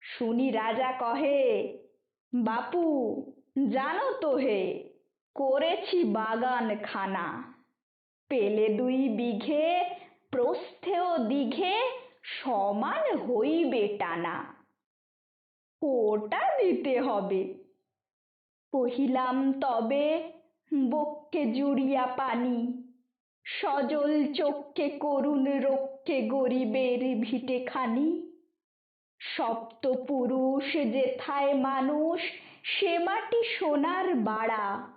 শুনি রাজা কহে, বাপু, জানো তো হে, করেছি বাগান খানা পেলে দুই বিঘে, প্রস্থেও দিঘে, সমান হইবে টানা। ওটা দিতে হবে। কহিলাম, তবে বক্ষে জুড়িয়া পানি, সজল চোখকে করুণ রক্ষে গরিবের ভিটে খানি সপ্ত পুরুষ যেথায় মানুষ, সে মাটি সোনার বাড়া।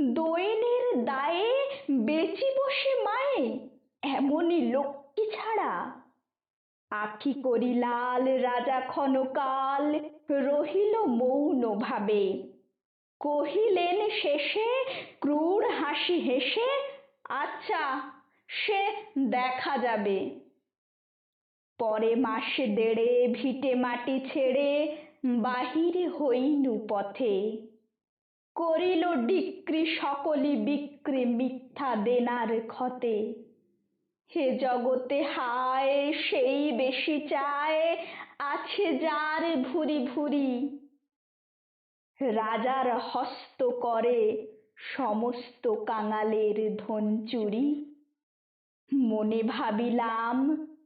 দৈনের দায়ে বেচি বসে মায়ে, এমনই লক্ষ্মী ছাড়া। আখি করি লাল রাজা ক্ষণকাল, রহিল মৌন ভাবে। কহিলেন শেষে, ক্রূর হাসি হেসে আচ্ছা সে দেখা যাবে। পরে মাসে দেড়ে ভিটে মাটি ছেড়ে বাহির হইনু পথে। করিল ডিক্রি সকলি বিক্রি মিথ্যা দেনার ক্ষতে। হে জগতে হায়, সেই বেশি চায় আছে যার ভুরি ভুরি। রাজার হস্ত করে সমস্ত কাঙালের ধন চুরি। মনে ভাবিলাম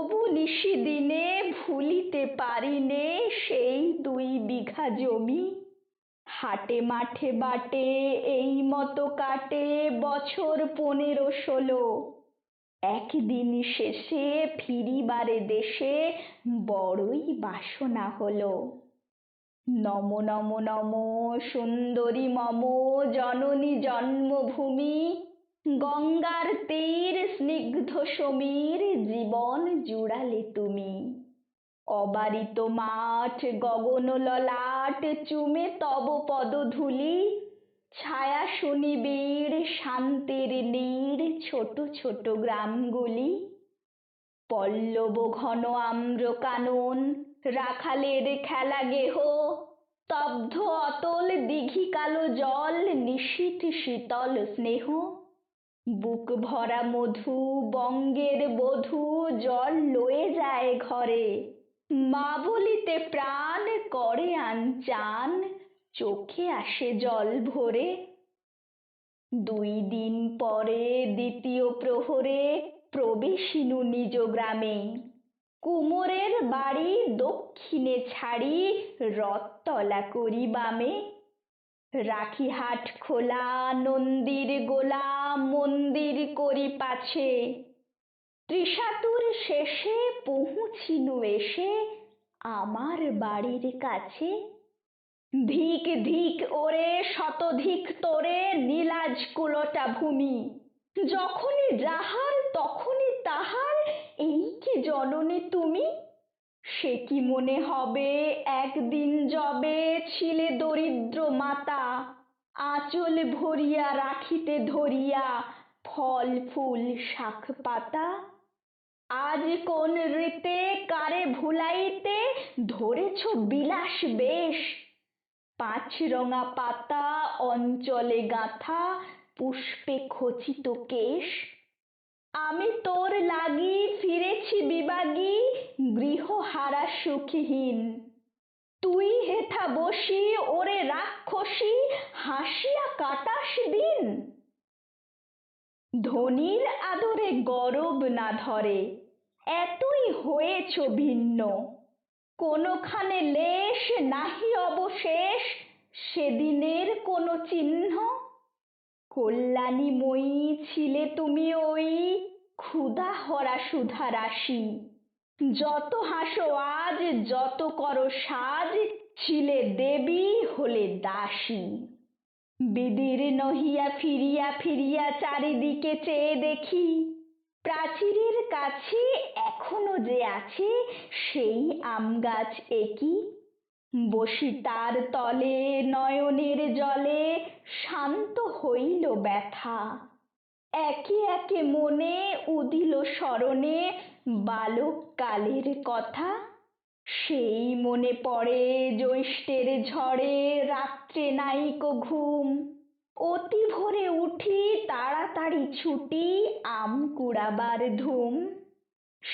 তবু নিশি দিনে ভুলিতে পারিনে সেই দুই বিঘা জমি। হাটে মাঠে বাটে, এই মতো কাটে বছর পনেরো ষোলো। একদিন শেষে ফিরিবারে দেশে বড়ই বাসনা হলো। নম নম নম সুন্দরী মম, জননী জন্মভূমি গঙ্গার তীর, স্নিগ্ধ সমীর, জীবন জুড়ালে তুমি। অবারিত মাঠ, গগন ললাট, চুমে তব পদধূলি ছায়া সুনিবিড়, শান্তির নীড়, ছোট ছোট গ্রামগুলি। পল্লব ঘন আম্র কানন, রাখালের খেলা গেহ, স্তব্ধ অতল দিঘি কালো জল, নিশীথ শীতল স্নেহ। বুক ভরা মধু, বঙ্গের বধূ, জল লয়ে যায় ঘরে। মা বলিতে প্রাণ করে আনচান, চোখে আসে জল ভরে। দুই দিন পরে দ্বিতীয় প্রহরে প্রবেশিনু নিজ গ্রামে। কুমোরের বাড়ি দক্ষিণে ছাড়ি রথতলা করি বামে। রাখি হাট খোলা, নন্দির গোলা, মন্দির করি পাছে। ত্রিশাতুর শেষে পৌঁছিনু এসে আমার বাড়ির কাছে। ধিক ধিক ওরে, শতধিক তোরে, নীলাজ কুলটা ভূমি। যখনই যাহার, তখনই তাহার, এই কি জননী তুমি? সে কি মনে হবে? একদিন যবে ছিলে দরিদ্র মাতা, আঁচল ভরিয়া রাখিতে ধরিয়া ফল, ফুল, শাক, পাতা। আজ কোন রীতে কারে ভুলাইতে ধরেছ বিলাস বেশ। পাঁচ রঙা পাতা, অঞ্চলে গাঁথা, পুষ্পে খচিত কেশ। আমি তোর লাগি ফিরেছি বিবাগী গৃহহারা সুখহীন। তুই হেথা বসি, ওরে রাক্ষসী, হাসিয়া কাটাস দিন। ধনির আদরে গরব না ধরে, এতই হয়েছ ভিন্ন। কোনোখানে লেশ নাহি অবশেষ, সেদিনের কোনো চিহ্ন কল্যাণীময়ী ছিলে তুমি ওই ক্ষুধা হরা সুধা রাশি। যত হাসো আজ, যত করো সাজ, ছিলে দেবী হলে দাসী। বিদির নহিয়া ফিরিয়া ফিরিয়া চারিদিকে চেয়ে দেখি, প্রাচীরের কাছে এখনও যে আছে, সেই আম গাছ একই বসি তার তলে নয়নের জলে, শান্ত হইল ব্যথা। একে একে মনে উদিল স্মরণে বালক কালের কথা। সেই মনে পড়ে জ্যৈষ্ঠের ঝড়ে, রাত্রে নাইকো ঘুম। অতি ভোরে উঠি তাড়াতাড়ি ছুটি, আম কুড়াবার ধুম।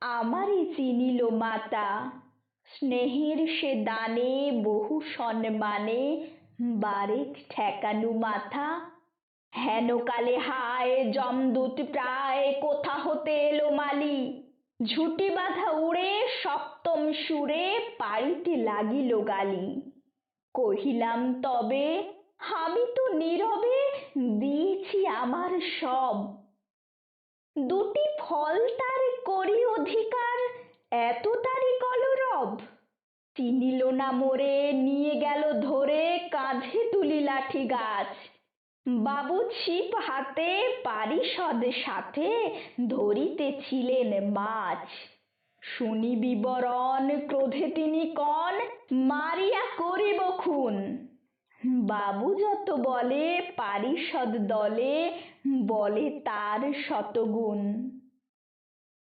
আমারই চিনিল মাতা, স্নেহের সে দানে বহু সম্মানে বারেক ঠেকানু মাথা। হেনকালে হায় জমদূত প্রায়, কোথা হতে এলো মালি? ঝুটি বাঁধা উড়ে সপ্তম সুরে পাইতে লাগিল গালি। কহিলাম, তবে আমি তো নীরবে দিয়েছি আমার সব। দুটি ফল তার অধিকার, এত তারি কলরব। চিনিল না মোরে, নিয়ে গেল ধরে কাঁধে তুলি লাঠি গাছ। বাবু ছিপ হাতে, পারিষদ সাথে ধরিতেছিলেন মাছ। শুনি বিবরণ, ক্রোধে তিনি কন, মারিয়া করিব খুন। বাবু যত বলে, পারিষদ দলে, বলে তার শতগুণ।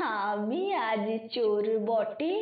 আমি আজ চোর বটে